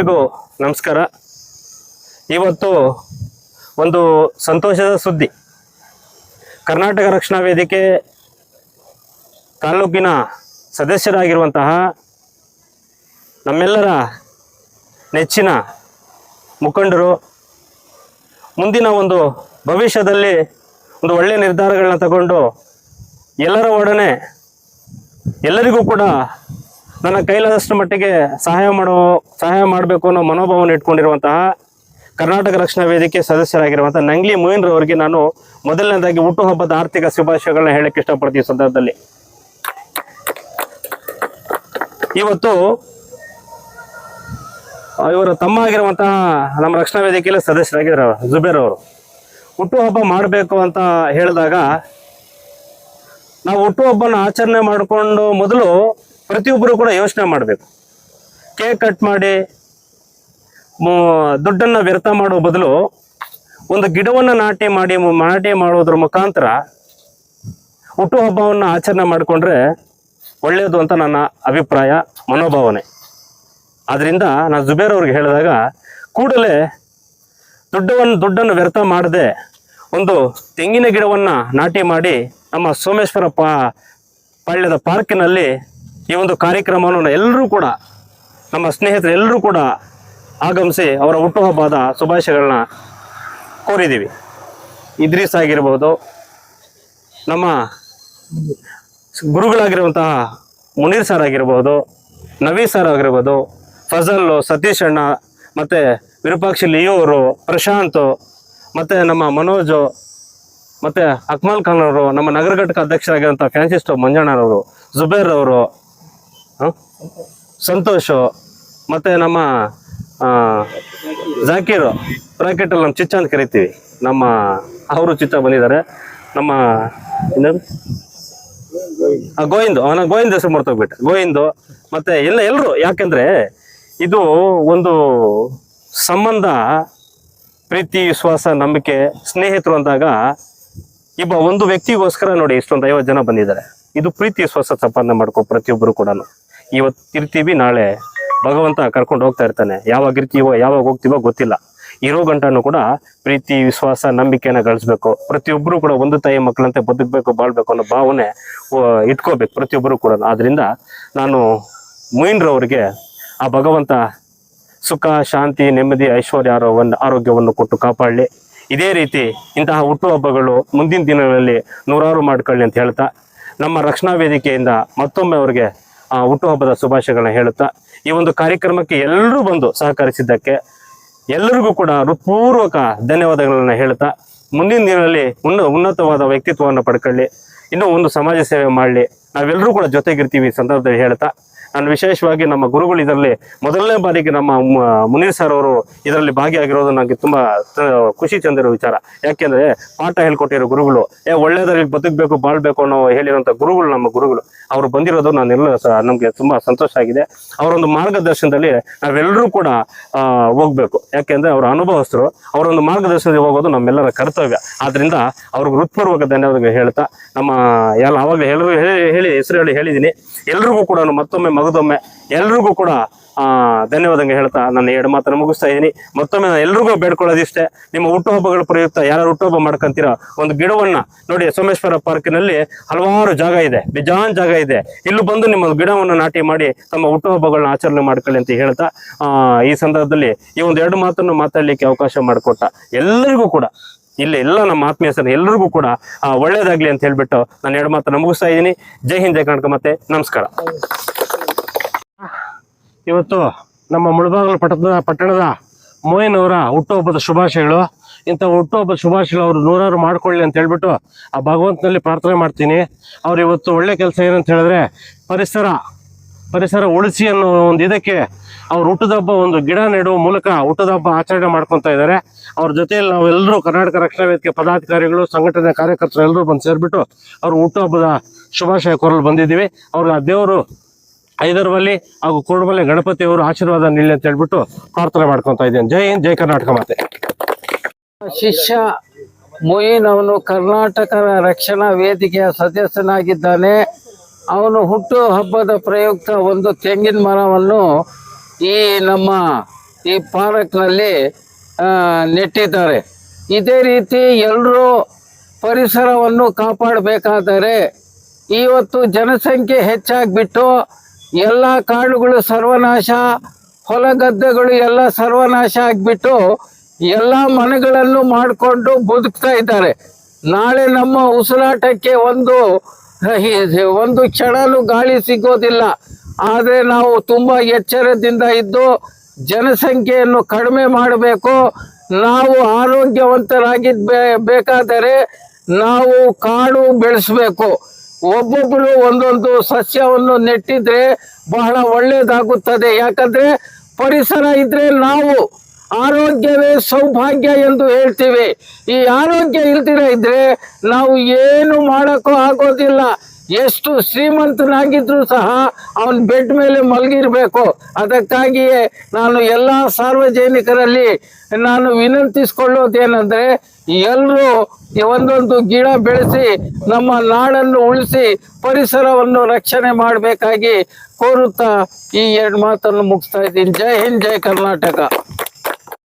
ನಮಸ್ಕಾರ. ಇವತ್ತು ಒಂದು ಸಂತೋಷದ ಸುದ್ದಿ. ಕರ್ನಾಟಕ ರಕ್ಷಣಾ ವೇದಿಕೆ ತಾಲೂಕಿನ ಸದಸ್ಯರಾಗಿರುವಂತಹ ನಮ್ಮೆಲ್ಲರ ನೆಚ್ಚಿನ ಮುಖಂಡರು, ಮುಂದಿನ ಒಂದು ಭವಿಷ್ಯದಲ್ಲಿ ಒಂದು ಒಳ್ಳೆಯ ನಿರ್ಧಾರಗಳನ್ನ ತಗೊಂಡು ಎಲ್ಲರ ಒಡನೆ ಎಲ್ಲರಿಗೂ ಕೂಡ ನನ್ನ ಕೈಲಾದಷ್ಟು ಮಟ್ಟಿಗೆ ಸಹಾಯ ಮಾಡೋ, ಸಹಾಯ ಮಾಡಬೇಕು ಅನ್ನೋ ಮನೋಭಾವನೆ ಇಟ್ಕೊಂಡಿರುವಂತಹ ಕರ್ನಾಟಕ ರಕ್ಷಣಾ ವೇದಿಕೆ ಸದಸ್ಯರಾಗಿರುವಂತಹ ನಂಗ್ಲಿ ಮೊಯಿನ್ರವರಿಗೆ ನಾನು ಮೊದಲನೇದಾಗಿ ಹುಟ್ಟುಹಬ್ಬದ ಆರ್ಥಿಕ ಶುಭಾಶಯಗಳನ್ನ ಹೇಳಕ್ಕೆ ಇಷ್ಟಪಡ್ತೀವಿ ಸಂದರ್ಭದಲ್ಲಿ. ಇವತ್ತು ಇವರ ತಮ್ಮ ಆಗಿರುವಂತಹ ನಮ್ಮ ರಕ್ಷಣಾ ವೇದಿಕೆಯಲ್ಲಿ ಸದಸ್ಯರಾಗಿದ್ದಾರೆ ಜುಬೇರ್ ಅವರು. ಹುಟ್ಟುಹಬ್ಬ ಮಾಡಬೇಕು ಅಂತ ಹೇಳಿದಾಗ ನಾವು ಹುಟ್ಟುಹಬ್ಬನ ಆಚರಣೆ ಮಾಡಿಕೊಂಡು ಮೊದಲು ಪ್ರತಿಯೊಬ್ಬರು ಕೂಡ ಯೋಚನೆ ಮಾಡಬೇಕು. ಕೇಕ್ ಕಟ್ ಮಾಡಿ ದುಡ್ಡನ್ನು ವ್ಯರ್ಥ ಮಾಡೋ ಬದಲು ಒಂದು ಗಿಡವನ್ನು ನಾಟಿ ಮಾಡಿ ನಾಟಿ ಮಾಡೋದ್ರ ಮುಖಾಂತರ ಹುಟ್ಟುಹಬ್ಬವನ್ನು ಆಚರಣೆ ಮಾಡಿಕೊಂಡ್ರೆ ಒಳ್ಳೆಯದು ಅಂತ ನನ್ನ ಅಭಿಪ್ರಾಯ, ಮನೋಭಾವನೆ. ಆದ್ದರಿಂದ ನಾನು ಜುಬೇರ್ ಅವ್ರಿಗೆ ಹೇಳಿದಾಗ ಕೂಡಲೇ ದುಡ್ಡವನ್ನು ದುಡ್ಡನ್ನು ವ್ಯರ್ಥ ಮಾಡದೆ ಒಂದು ತೆಂಗಿನ ಗಿಡವನ್ನು ನಾಟಿ ಮಾಡಿ ನಮ್ಮ ಸೋಮೇಶ್ವರ ಪಾ ಪಾಳ್ಯದ ಪಾರ್ಕಿನಲ್ಲಿ ಈ ಒಂದು ಕಾರ್ಯಕ್ರಮವನ್ನು ಎಲ್ಲರೂ ಕೂಡ, ನಮ್ಮ ಸ್ನೇಹಿತರು ಎಲ್ಲರೂ ಕೂಡ ಆಗಮಿಸಿ ಅವರ ಹುಟ್ಟುಹಬ್ಬದ ಶುಭಾಶಯಗಳನ್ನ ಕೋರಿದ್ದೀವಿ ಇದ್ರೀಸ್ ಆಗಿರ್ಬೋದು, ನಮ್ಮ ಗುರುಗಳಾಗಿರುವಂತಹ ಮುನೀರ್ ಸರ್ ಆಗಿರ್ಬೋದು, ನವೀ ಸರ್ ಆಗಿರ್ಬೋದು, ಫಜಲ್, ಸತೀಶ್ ಅಣ್ಣ, ಮತ್ತು ವಿರೂಪಾಕ್ಷಿ ಲಿಯೋರು ಪ್ರಶಾಂತ್, ಮತ್ತು ನಮ್ಮ ಮನೋಜು, ಮತ್ತು ಅಕ್ಮಲ್ ಖಾನ್ ಅವರು, ನಮ್ಮ ನಗರ ಘಟಕ ಅಧ್ಯಕ್ಷರಾಗಿರುವಂಥ ಫ್ಯಾನ್ಸಿಸ್ಟೋ ಮಂಜಣ್ಣನವರು ಜುಬೇರ್ ಅವರು? ಸಂತೋಷ್. ಮತ್ತು ನಮ್ಮ ಜಾಕೀರ್ ಬ್ರಾಕೆಟಲ್ಲಿ ನಮ್ಮ ಚಿಚ್ಚ ಅಂತ ಕರಿತೀವಿ. ನಮ್ಮ ಅವರು ಚಿಚ್ಚ ಬಂದಿದ್ದಾರೆ. ನಮ್ಮ ಇನ್ನೇನು ಗೋವಿಂದ್. ಅವನ ಗೋವಿಂದ ಹೆಸರು ಮರ್ತೋಗ್ಬಿಟ್ಟೆ. ಗೋವಿಂದು. ಮತ್ತೆ ಎಲ್ಲ ಎಲ್ಲರೂ ಯಾಕೆಂದ್ರೆ ಇದು ಒಂದು ಸಂಬಂಧ, ಪ್ರೀತಿ, ವಿಶ್ವಾಸ, ನಂಬಿಕೆ, ಸ್ನೇಹಿತರು ಅಂದಾಗ ಇಬ್ಬ ಒಂದು ವ್ಯಕ್ತಿಗೋಸ್ಕರ ನೋಡಿ ಇಷ್ಟೊಂದು ಐವತ್ತು ಜನ ಬಂದಿದ್ದಾರೆ. ಇದು ಪ್ರೀತಿ, ವಿಶ್ವಾಸ, ಸಂಪಾದನೆ ಮಾಡ್ಕೋ ಪ್ರತಿಯೊಬ್ಬರು ಕೂಡ ಇವತ್ತು ಇರ್ತೀವಿ ನಾಳೆ. ಭಗವಂತ ಕರ್ಕೊಂಡು ಹೋಗ್ತಾ ಇರ್ತಾನೆ. ಯಾವಾಗ ಇರ್ತೀವೋ, ಯಾವಾಗ ಹೋಗ್ತೀವೋ ಗೊತ್ತಿಲ್ಲ. ಇರೋ ಗಂಟನು ಕೂಡ ಪ್ರೀತಿ, ವಿಶ್ವಾಸ, ನಂಬಿಕೆನ ಗಳಿಸ್ಬೇಕು. ಪ್ರತಿಯೊಬ್ಬರು ಕೂಡ ಒಂದು ತಾಯಿ ಮಕ್ಕಳಂತೆ ಬದುಕಬೇಕು, ಬಾಳ್ಬೇಕು ಅನ್ನೋ ಭಾವನೆ ಇಟ್ಕೋಬೇಕು ಪ್ರತಿಯೊಬ್ಬರು ಕೂಡ. ಆದ್ರಿಂದ ನಾನು ಮೊಯಿನ್ರವರಿಗೆ ಆ ಭಗವಂತ ಸುಖ, ಶಾಂತಿ, ನೆಮ್ಮದಿ, ಐಶ್ವರ್ಯ ಆರೋಗ್ಯವನ್ನು ಆರೋಗ್ಯವನ್ನು ಕೊಟ್ಟು ಕಾಪಾಡಲಿ. ಇದೇ ರೀತಿ ಇಂತಹ ಹುಟ್ಟುಹಬ್ಬಗಳು ಮುಂದಿನ ದಿನಗಳಲ್ಲಿ ನೂರಾರು ಮಾಡ್ಕೊಳ್ಳಿ ಅಂತ ಹೇಳ್ತಾ, ನಮ್ಮ ರಕ್ಷಣಾ ವೇದಿಕೆಯಿಂದ ಮತ್ತೊಮ್ಮೆ ಅವರಿಗೆ ಹುಟ್ಟುಹಬ್ಬದ ಶುಭಾಶಯಗಳನ್ನ ಹೇಳುತ್ತಾ, ಈ ಒಂದು ಕಾರ್ಯಕ್ರಮಕ್ಕೆ ಎಲ್ಲರೂ ಬಂದು ಸಹಕರಿಸಿದ್ದಕ್ಕೆ ಎಲ್ಲರಿಗೂ ಕೂಡ ಹೃತ್ಪೂರ್ವಕ ಧನ್ಯವಾದಗಳನ್ನ ಹೇಳ್ತಾ ಮುಂದಿನ ದಿನದಲ್ಲಿ ಉನ್ನ, ಉನ್ನತವಾದ ವ್ಯಕ್ತಿತ್ವವನ್ನು ಪಡ್ಕೊಳ್ಳಿ, ಇನ್ನೂ ಒಂದು ಸಮಾಜ ಸೇವೆ ಮಾಡಲಿ ನಾವೆಲ್ಲರೂ ಕೂಡ ಜೊತೆಗಿರ್ತೀವಿ ಸಂದರ್ಭದಲ್ಲಿ ಹೇಳ್ತಾ ನಾನು ವಿಶೇಷವಾಗಿ ನಮ್ಮ ಗುರುಗಳು ಇದರಲ್ಲಿ ಮೊದಲನೇ ಬಾರಿಗೆ ನಮ್ಮ ಮುನೀರ್ ಸರ್ ಅವರು ಇದರಲ್ಲಿ ಭಾಗಿಯಾಗಿರೋದು ನನಗೆ ತುಂಬಾ ಖುಷಿ ಚೆಂದಿರೋ ವಿಚಾರ. ಯಾಕೆಂದ್ರೆ ಪಾಠ ಹೇಳ್ಕೊಟ್ಟಿರೋ ಗುರುಗಳು, ಏ ಒಳ್ಳೇದ್ರಲ್ಲಿ ಬದುಕಬೇಕು, ಬಾಳ್ಬೇಕು ಅನ್ನೋ ಹೇಳಿರೋಂಥ ಗುರುಗಳು ನಮ್ಮ ಗುರುಗಳು. ಅವರು ಬಂದಿರೋದು ನಾನೆಲ್ಲ ನಮಗೆ ತುಂಬಾ ಸಂತೋಷ ಆಗಿದೆ. ಅವರೊಂದು ಮಾರ್ಗದರ್ಶನದಲ್ಲಿ ನಾವೆಲ್ಲರೂ ಕೂಡ ಹೋಗ್ಬೇಕು. ಯಾಕೆಂದ್ರೆ ಅವರ ಅನುಭವಸ್ಥರು, ಅವರೊಂದು ಮಾರ್ಗದರ್ಶನದಲ್ಲಿ ಹೋಗೋದು ನಮ್ಮೆಲ್ಲರ ಕರ್ತವ್ಯ. ಆದ್ರಿಂದ ಅವ್ರಿಗೆ ಹೃತ್ಪೂರ್ವಕ ಧನ್ಯವಾದಗಳು ಹೇಳ್ತಾ, ನಮ್ಮ, ಎಲ್ಲ ಅವಾಗಲೇ ಎಲ್ಲರೂ ಹೇಳಿ ಹೇಳಿ, ಹೆಸರು ಹೇಳಿ ಹೇಳಿದ್ದೀನಿ. ಎಲ್ರಿಗೂ ಕೂಡ ಮತ್ತೊಮ್ಮೆ, ಮಗದೊಮ್ಮೆ, ಎಲ್ರಿಗೂ ಕೂಡ ಆ, ಧನ್ಯವಾದಂಗ ಹೇಳ್ತಾ ನನ್ನ ಎರಡು ಮಾತನ್ನು ಮುಗಿಸ್ತಾ ಇದ್ದೀನಿ. ಮತ್ತೊಮ್ಮೆ ನಾನು ಎಲ್ರಿಗೂ ಬೇಡ್ಕೊಳ್ಳೋದಿಷ್ಟೇ ನಿಮ್ಮ ಹುಟ್ಟುಹಬ್ಬಗಳ ಪ್ರಯುಕ್ತ ಯಾರು ಹುಟ್ಟುಹಬ್ಬ ಮಾಡ್ಕೊಂತೀರಾ ಒಂದು ಗಿಡವನ್ನ ನೋಡಿ ಸೋಮೇಶ್ವರ ಪಾರ್ಕಿನಲ್ಲಿ ಹಲವಾರು ಜಾಗ ಇದೆ ಬಿಜಾನ್ ಜಾಗ ಇದೆ. ಇಲ್ಲೂ ಬಂದು ನಿಮ್ಮ ಗಿಡವನ್ನು ನಾಟಿ ಮಾಡಿ ತಮ್ಮ ಹುಟ್ಟುಹಬ್ಬಗಳನ್ನ ಆಚರಣೆ ಮಾಡ್ಕೊಳ್ಳಿ ಅಂತ ಹೇಳ್ತಾ ಆ, ಈ ಸಂದರ್ಭದಲ್ಲಿ ಈ ಒಂದು ಎರಡು ಮಾತನ್ನು ಮಾತಾಡ್ಲಿಕ್ಕೆ ಅವಕಾಶ ಮಾಡಿಕೊಟ್ಟ ಎಲ್ಲರಿಗೂ ಕೂಡ ಇಲ್ಲಿ ಎಲ್ಲ ನಮ್ಮ ಆತ್ಮೀಯ ಸರ್ ಎಲ್ಲರಿಗೂ ಕೂಡ ಒಳ್ಳೇದಾಗ್ಲಿ ಅಂತ ಹೇಳ್ಬಿಟ್ಟು ನಾನು ಎರಡು ಮಾತನ್ನು ಮುಗಿಸ್ತಾ ಇದ್ದೀನಿ. ಜೈ ಹಿಂದ್ ಜೈ ಕರ್ನಾಟಕ. ಮತ್ತೆ ನಮಸ್ಕಾರ. ಇವತ್ತು ನಮ್ಮ ಮುಳಬಾಗಲು ಪಟ್ಟಣದ ಪಟ್ಟಣದ ಮೋಯಿನ್ ಅವರ ಹುಟ್ಟುಹಬ್ಬದ ಶುಭಾಶಯಗಳು. ಇಂಥ ಹುಟ್ಟುಹಬ್ಬದ ಶುಭಾಶಯಗಳು ಅವರು ನೂರಾರು ಮಾಡ್ಕೊಳ್ಳಿ ಅಂತ ಹೇಳ್ಬಿಟ್ಟು ಆ ಭಗವಂತನಲ್ಲಿ ಪ್ರಾರ್ಥನೆ ಮಾಡ್ತೀನಿ. ಅವ್ರು ಇವತ್ತು ಒಳ್ಳೆ ಕೆಲಸ ಏನಂತ ಹೇಳಿದ್ರೆ ಪರಿಸರ ಪರಿಸರ ಉಳಿಸಿ ಅನ್ನೋ ಒಂದು ಇದಕ್ಕೆ ಅವ್ರು ಹುಟ್ಟದ ಹಬ್ಬ ಒಂದು ಗಿಡ ನೆಡುವ ಮೂಲಕ ಹುಟ್ಟದ ಹಬ್ಬ ಆಚರಣೆ ಮಾಡ್ಕೊತಾ ಇದ್ದಾರೆ. ಅವ್ರ ಜೊತೆಯಲ್ಲಿ ನಾವೆಲ್ಲರೂ ಕರ್ನಾಟಕ ರಕ್ಷಣಾ ವೇದಿಕೆ ಪದಾಧಿಕಾರಿಗಳು, ಸಂಘಟನೆ ಕಾರ್ಯಕರ್ತರು ಎಲ್ಲರೂ ಬಂದು ಸೇರಿಬಿಟ್ಟು ಅವ್ರ ಹುಟ್ಟುಹಬ್ಬದ ಶುಭಾಶಯ ಕೋರಲು ಬಂದಿದ್ದೀವಿ. ಅವ್ರಿಗೆ ಆ ದೇವರು ಐದರವಲ್ಲಿ ಹಾಗೂ ಕುರುಡುಬಲ್ಲಿ ಗಣಪತಿ ಅವರು ಆಶೀರ್ವಾದ ನೀಡಲಿ ಅಂತ ಹೇಳ್ಬಿಟ್ಟು ಪ್ರಾರ್ಥನೆ ಮಾಡ್ಕೊತಾ ಇದ್ದೇನೆ. ಜೈ ಹಿಂದ್, ಜೈ ಕರ್ನಾಟಕ ಮಾತೆ. ಶಿಷ್ಯ ಮೊಯಿನ್ ಅವನು ಕರ್ನಾಟಕ ರಕ್ಷಣಾ ವೇದಿಕೆಯ ಸದಸ್ಯನಾಗಿದ್ದಾನೆ. ಅವನು ಹುಟ್ಟು ಹಬ್ಬದ ಪ್ರಯುಕ್ತ ಒಂದು ತೆಂಗಿನ ಮರವನ್ನು ಈ ನಮ್ಮ ಈ ಪಾರ್ಕ್ನಲ್ಲಿ ನೆಟ್ಟಿದ್ದಾರೆ. ಇದೇ ರೀತಿ ಎಲ್ಲರೂ ಪರಿಸರವನ್ನು ಕಾಪಾಡಬೇಕಾದರೆ ಇವತ್ತು ಜನಸಂಖ್ಯೆ ಹೆಚ್ಚಾಗ್ಬಿಟ್ಟು ಎಲ್ಲ ಕಾಡುಗಳು ಸರ್ವನಾಶ ಹೊಲ ಗದ್ದೆಗಳು ಎಲ್ಲ ಸರ್ವನಾಶ ಆಗಿಬಿಟ್ಟು ಎಲ್ಲ ಮನೆಗಳನ್ನು ಮಾಡಿಕೊಂಡು ಬದುಕ್ತಾ ಇದ್ದಾರೆ. ನಾಳೆ ನಮ್ಮ ಉಸಿರಾಟಕ್ಕೆ ಒಂದು ಒಂದು ಕ್ಷಣನೂ ಗಾಳಿ ಸಿಗೋದಿಲ್ಲ. ಆದರೆ ನಾವು ತುಂಬ ಎಚ್ಚರದಿಂದ ಇದ್ದು ಜನಸಂಖ್ಯೆಯನ್ನು ಕಡಿಮೆ ಮಾಡಬೇಕು. ನಾವು ಆರೋಗ್ಯವಂತರಾಗಿದ್ದ ಬೇಕಾದರೆ ನಾವು ಕಾಡು ಬೆಳೆಸಬೇಕು. ಒಬ್ಬೊಬ್ಬರು ಒಂದೊಂದು ಸಸ್ಯವನ್ನು ನೆಟ್ಟಿದ್ರೆ ಬಹಳ ಒಳ್ಳೆಯದಾಗುತ್ತದೆ ಯಾಕಂದ್ರೆ ಪರಿಸರ ಇದ್ರೆ ನಾವು ಆರೋಗ್ಯವೇ ಸೌಭಾಗ್ಯ ಎಂದು ಹೇಳ್ತೀವಿ. ಈ ಆರೋಗ್ಯ ಇಲ್ದಿರ ಇದ್ರೆ ನಾವು ಏನು ಮಾಡೋಕ್ಕೂ ಆಗೋದಿಲ್ಲ. ಎಷ್ಟು ಶ್ರೀಮಂತನಾಗಿದ್ರು ಸಹ ಅವನ ಬೆಡ್ ಮೇಲೆ ಮಲಗಿರ್ಬೇಕು. ಅದಕ್ಕಾಗಿಯೇ ನಾನು ಎಲ್ಲ ಸಾರ್ವಜನಿಕರಲ್ಲಿ ನಾನು ವಿನಂತಿಸಿಕೊಳ್ಳೋದೇನೆಂದರೆ ಎಲ್ಲರೂ ಒಂದೊಂದು ಗಿಡ ಬೆಳೆಸಿ, ನಮ್ಮ ನಾಡನ್ನು ಉಳಿಸಿ, ಪರಿಸರವನ್ನು ರಕ್ಷಣೆ ಮಾಡಬೇಕಾಗಿ ಕೋರುತ್ತಾ ಈ ಎರಡು ಮಾತನ್ನು ಮುಗಿಸ್ತಾ ಇದ್ದೀನಿ. ಜೈ ಹಿಂದ್, ಜೈ ಕರ್ನಾಟಕ.